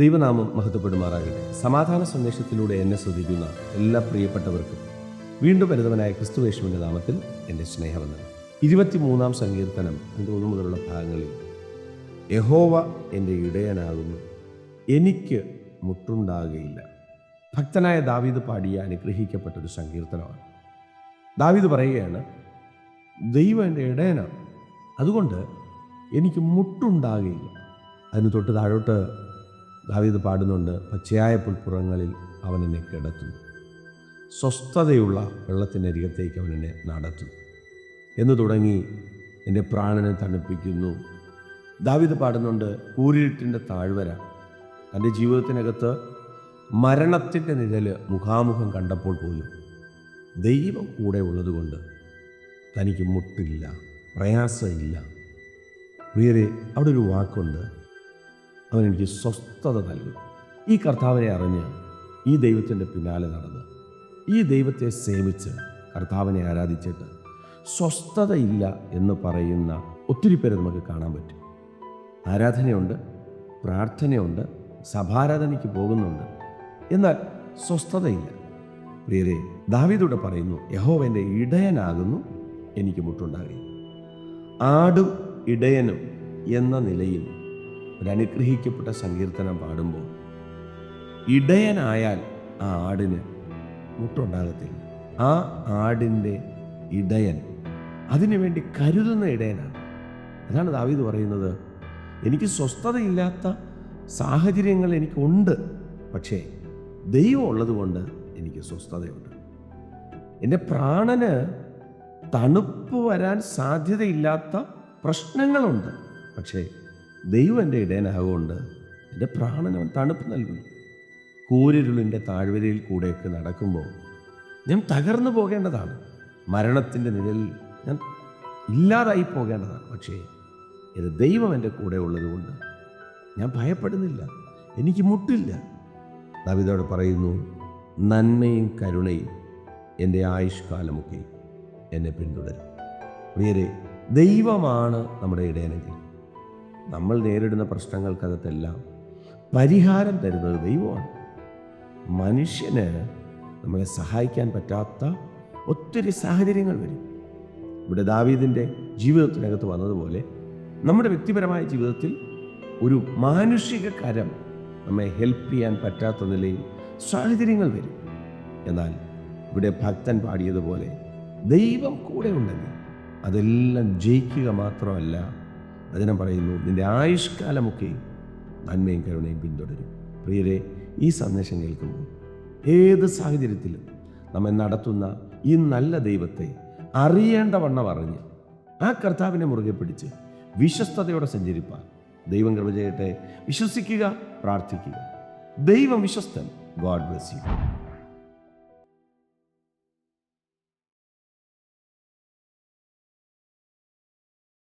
ദൈവനാമം മഹത്വപ്പെടുമാറാകട്ടെ. സമാധാന സന്ദേശത്തിലൂടെ എന്നെ ശ്രദ്ധിക്കുന്ന എല്ലാ പ്രിയപ്പെട്ടവർക്കും വീണ്ടും വരുന്നവനായ ക്രിസ്തുവേശുവിന്റെ നാമത്തിൽ എന്റെ സ്നേഹവന്ദനം. ഇരുപത്തിമൂന്നാം സങ്കീർത്തനം എന്റെ ഒന്നു മുതലുള്ള ഭാഗങ്ങളിൽ യഹോവ എന്റെ ഇടയനാകുന്നു. എനിക്ക് മുട്ടുണ്ടാകുകയില്ല ഭക്തനായ ദാവീദ് പാടിയ അനുഗ്രഹിക്കപ്പെട്ട ഒരു സങ്കീർത്തനമാണ്. ദാവീദ് പറയുകയാണ് ദൈവം എന്റെ ഇടയനാണ്. അതുകൊണ്ട് എനിക്ക് മുട്ടുണ്ടാകുകയില്ല അതിന് തൊട്ട് താഴോട്ട് ദാവീദ് പാടുന്നുണ്ട് പച്ചയായ പുൽപ്പുറങ്ങളിൽ അവൻ എന്നെ കിടത്തുന്നു. സ്വസ്ഥതയുള്ള വെള്ളത്തിനരികത്തേക്ക് അവൻ എന്നെ നടത്തുന്നു. എന്ന് തുടങ്ങി എന്റെ പ്രാണനെ തണുപ്പിക്കുന്നു. ദാവീദ് പാടുന്നുണ്ട് കൂരിരുട്ടിന്റെ താഴ്വര. തന്റെ ജീവിതത്തിനകത്ത് മരണത്തിന്റെ നിഴൽ മുഖാമുഖം കണ്ടപ്പോൾ പോലും ദൈവം കൂടെ ഉള്ളതുകൊണ്ട് തനിക്ക് മുട്ടില്ല പ്രയാസമില്ല. വേറെ അവിടെ ഒരു വാക്കുണ്ട് അവൻ എനിക്ക് സ്വസ്ഥത നൽകും. ഈ കർത്താവിനെ അറിഞ്ഞ് ഈ ദൈവത്തിന്റെ പിന്നാലെ നടന്ന് ഈ ദൈവത്തെ സേവിച്ച് കർത്താവിനെ ആരാധിച്ചിട്ട് സ്വസ്ഥതയില്ല എന്ന് പറയുന്ന ഒത്തിരി പേരെ നമുക്ക് കാണാൻ പറ്റും. ആരാധനയുണ്ട് പ്രാർത്ഥനയുണ്ട് സഭാരാധനയ്ക്ക് പോകുന്നുണ്ട്. എന്നാൽ സ്വസ്ഥതയില്ല. പ്രിയരെ ദാവിദൂടെ പറയുന്നു യഹോവന്റെ ഇടയനാകുന്നു എനിക്ക് മുട്ടുണ്ടാകും ആടും ഇടയനും എന്ന നിലയിൽ ഒരു അനുഗ്രഹിക്കപ്പെട്ട സങ്കീർത്തനം പാടുമ്പോൾ ഇടയനായാൽ ആ ആടിന് മുട്ടുണ്ടാകത്തില്ല. ആ ആടിന്റെ ഇടയൻ അതിനുവേണ്ടി കരുതുന്ന ഇടയനാണ്. അതാണ് ദാവീദ് പറയുന്നത്. എനിക്ക് സ്വസ്ഥതയില്ലാത്ത സാഹചര്യങ്ങൾ എനിക്കുണ്ട്. പക്ഷേ ദൈവം ഉള്ളതുകൊണ്ട് എനിക്ക് സ്വസ്ഥതയുണ്ട്. എന്റെ പ്രാണന് തണുപ്പ് വരാൻ സാധ്യതയില്ലാത്ത പ്രശ്നങ്ങളുണ്ട്. പക്ഷേ ദൈവം എന്റെ ഇടയനാകൊണ്ട് എന്റെ പ്രാണന തണുപ്പ് നൽകുന്നു. കൂരിരുളിന്റെ താഴ്വരയിൽ കൂടെയൊക്കെ നടക്കുമ്പോൾ ഞാൻ തകർന്നു പോകേണ്ടതാണ്. മരണത്തിന്റെ നിഴലിൽ ഞാൻ ഇല്ലാതായി പോകേണ്ടതാണ്. പക്ഷേ എന്റെ ദൈവം എന്റെ കൂടെ ഉള്ളതുകൊണ്ട് ഞാൻ ഭയപ്പെടുന്നില്ല. എനിക്ക് മുട്ടില്ല. ദാവിദോട് പറയുന്നു നന്മയും കരുണയും എന്റെ ആയുഷ്കാലമൊക്കെ എന്നെ പിന്തുടരും. പ്രിയരെ ദൈവമാണ് നമ്മുടെ ഇടയനെങ്കിൽ. നമ്മൾ നേരിടുന്ന പ്രശ്നങ്ങൾക്കകത്തെല്ലാം പരിഹാരം തരുന്നത് ദൈവമാണ്. മനുഷ്യന് നമ്മളെ സഹായിക്കാൻ പറ്റാത്ത ഒത്തിരി സാഹചര്യങ്ങൾ വരും. ഇവിടെ ദാവീദിന്റെ ജീവിതത്തിനകത്ത് വന്നതുപോലെ നമ്മുടെ വ്യക്തിപരമായ ജീവിതത്തിൽ ഒരു മാനുഷിക കരം നമ്മെ ഹെൽപ്പ് ചെയ്യാൻ പറ്റാത്ത നിലയിൽ സാഹചര്യങ്ങൾ വരും. എന്നാൽ ഇവിടെ ഭക്തൻ പാടിയതുപോലെ ദൈവം കൂടെ ഉണ്ടെങ്കിൽ അതെല്ലാം ജയിക്കുക മാത്രമല്ല അതിനെ പറയുന്നു നിന്റെ ആയുഷ്കാലമൊക്കെ നന്മയും കരുണയും പിന്തുടരും. പ്രിയരെ ഈ സന്ദേശം കേൾക്കുമ്പോൾ ഏത് സാഹചര്യത്തിലും നമ്മെ നടത്തുന്ന ഈ നല്ല ദൈവത്തെ അറിയേണ്ടവണ്ണം അറിഞ്ഞ് ആ കർത്താവിനെ മുറുകെ പിടിച്ച് വിശ്വസ്തയോടെ സഞ്ചരിപ്പാൻ ദൈവം കൃപ ചെയ്യട്ടെ. വിശ്വസിക്കുക പ്രാർത്ഥിക്കുക. ദൈവം വിശ്വസ്തൻ. God bless you.